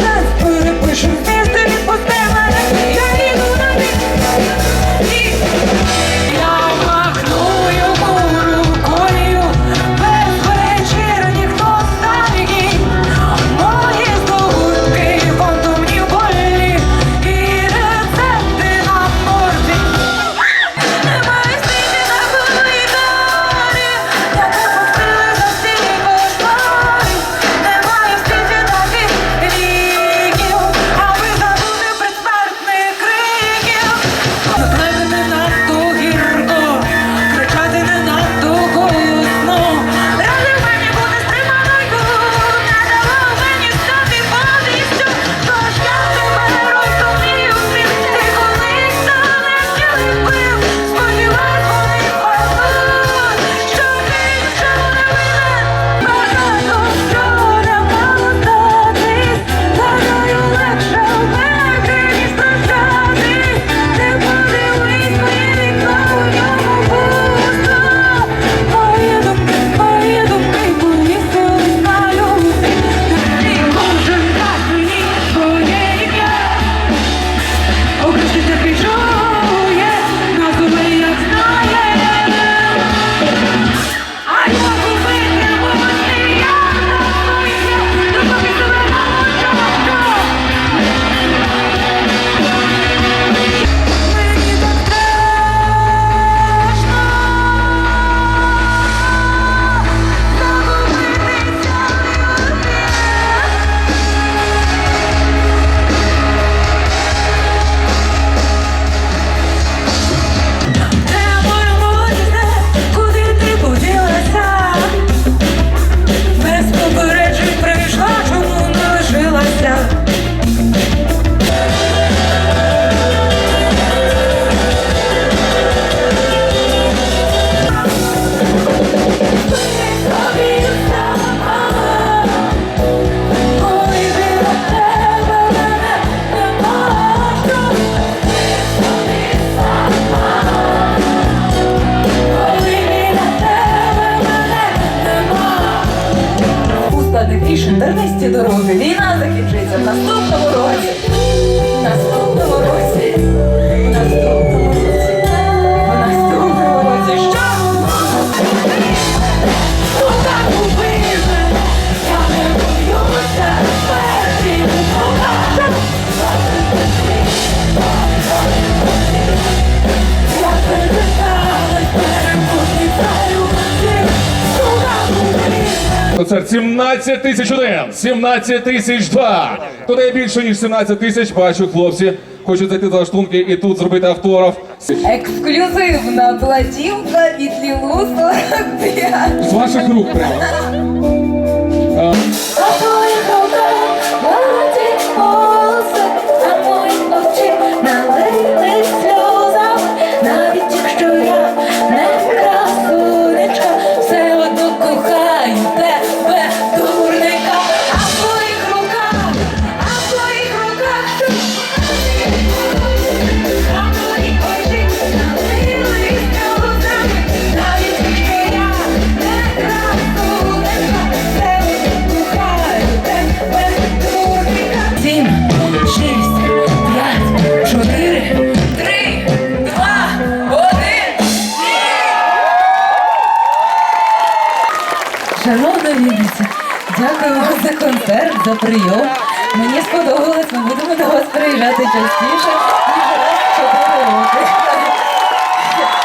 Christmas, pour le prochain. Найскладніші тернисті дороги. Війна закінчиться в наступному році. Концерт 17 тисяч один, 17 тисяч два. Туди більше ніж 17 тисяч. Бачу, хлопці хочуть зайти за штунки і тут зробити автограф. Ексклюзивна платівка від Лілу 45. З ваших рук прямо. гарні. Дякую вам за концерт, за прийом. Мені сподобалось, ми будемо до вас приїжджати частіше ніж раз в роки.